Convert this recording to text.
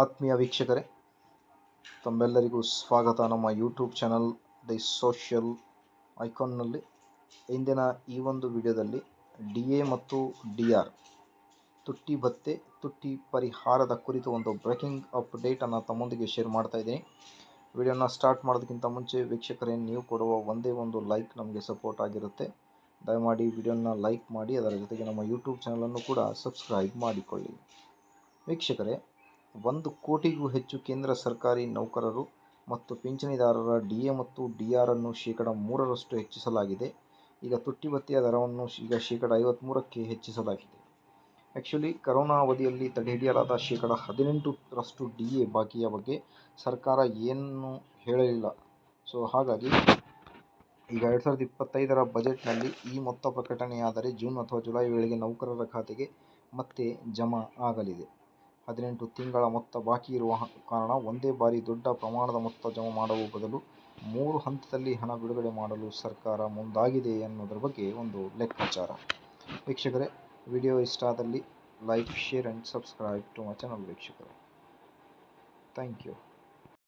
ಆತ್ಮೀಯ ವೀಕ್ಷಕರೇ, ತಮ್ಮೆಲ್ಲರಿಗೂ ಸ್ವಾಗತ. ನಮ್ಮ ಯೂಟ್ಯೂಬ್ ಚಾನಲ್ ದಿ ಸೋಷಿಯಲ್ ಐಕಾನ್ನಲ್ಲಿ ಇಂದಿನ ಈ ಒಂದು ವಿಡಿಯೋದಲ್ಲಿ ಡಿ ಎ ಮತ್ತು ಡಿ ಆರ್, ತುಟ್ಟಿ ಭತ್ತೆ, ತುಟ್ಟಿ ಪರಿಹಾರದ ಕುರಿತು ಒಂದು ಬ್ರೇಕಿಂಗ್ ಅಪ್ಡೇಟನ್ನು ತಮ್ಮೊಂದಿಗೆ ಶೇರ್ ಮಾಡ್ತಾ ಇದ್ದೀನಿ. ವಿಡಿಯೋನ ಸ್ಟಾರ್ಟ್ ಮಾಡೋದಕ್ಕಿಂತ ಮುಂಚೆ ವೀಕ್ಷಕರೇ, ನೀವು ಕೊಡುವ ಒಂದೇ ಒಂದು ಲೈಕ್ ನಮಗೆ ಸಪೋರ್ಟ್ ಆಗಿರುತ್ತೆ. ದಯಮಾಡಿ ವಿಡಿಯೋನ ಲೈಕ್ ಮಾಡಿ, ಅದರ ಜೊತೆಗೆ ನಮ್ಮ ಯೂಟ್ಯೂಬ್ ಚಾನಲನ್ನು ಕೂಡ ಸಬ್ಸ್ಕ್ರೈಬ್ ಮಾಡಿಕೊಳ್ಳಿ. ವೀಕ್ಷಕರೇ ಒಂದು ಕೋಟಿಗೂ ಹೆಚ್ಚು ಕೇಂದ್ರ ಸರ್ಕಾರಿ ನೌಕರರು ಮತ್ತು ಪಿಂಚಣಿದಾರರ ಡಿಎ ಮತ್ತು ಡಿಆರ್ ಅನ್ನು ಶೇಕಡ ಮೂರರಷ್ಟು ಹೆಚ್ಚಿಸಲಾಗಿದೆ. ಈಗ ತುಟ್ಟಿ ಭತ್ಯೆಯ ದರವನ್ನು ಈಗ ಶೇಕಡ ಐವತ್ತ್ಮೂರಕ್ಕೆ ಹೆಚ್ಚಿಸಲಾಗಿದೆ. ಆ್ಯಕ್ಚುಲಿ ಕರೋನಾ ಅವಧಿಯಲ್ಲಿ ತಡೆಹಿಡಿಯಲಾದ ಶೇಕಡ ಹದಿನೆಂಟರಷ್ಟು ಡಿ ಎ ಬಾಕಿಯ ಬಗ್ಗೆ ಸರ್ಕಾರ ಏನು ಹೇಳಲಿಲ್ಲ. ಸೊ, ಹಾಗಾಗಿ ಈಗ ಎರಡು ಸಾವಿರದ ಇಪ್ಪತ್ತೈದರ ಬಜೆಟ್ನಲ್ಲಿ ಈ ಮೊತ್ತ ಪ್ರಕಟಣೆಯಾದರೆ ಜೂನ್ ಅಥವಾ ಜುಲೈ ವೇಳೆಗೆ ನೌಕರರ ಖಾತೆಗೆ ಮತ್ತೆ ಜಮಾ ಆಗಲಿದೆ. ಹದಿನೆಂಟು ತಿಂಗಳ ಮೊತ್ತ ಬಾಕಿ ಇರುವ ಕಾರಣ ಒಂದೇ ಬಾರಿ ದೊಡ್ಡ ಪ್ರಮಾಣದ ಮೊತ್ತ ಜಮಾ ಮಾಡುವ ಬದಲು ಮೂರು ಹಂತದಲ್ಲಿ ಹಣ ಬಿಡುಗಡೆ ಮಾಡಲು ಸರ್ಕಾರ ಮುಂದಾಗಿದೆ ಎನ್ನುವುದರ ಬಗ್ಗೆ ಒಂದು ಲೆಕ್ಕಾಚಾರ. ವೀಕ್ಷಕರೇ, ವಿಡಿಯೋ ಇಷ್ಟ ಆದಲ್ಲಿ like, share and subscribe to my channel ವೀಕ್ಷಕರೇ. Thank you.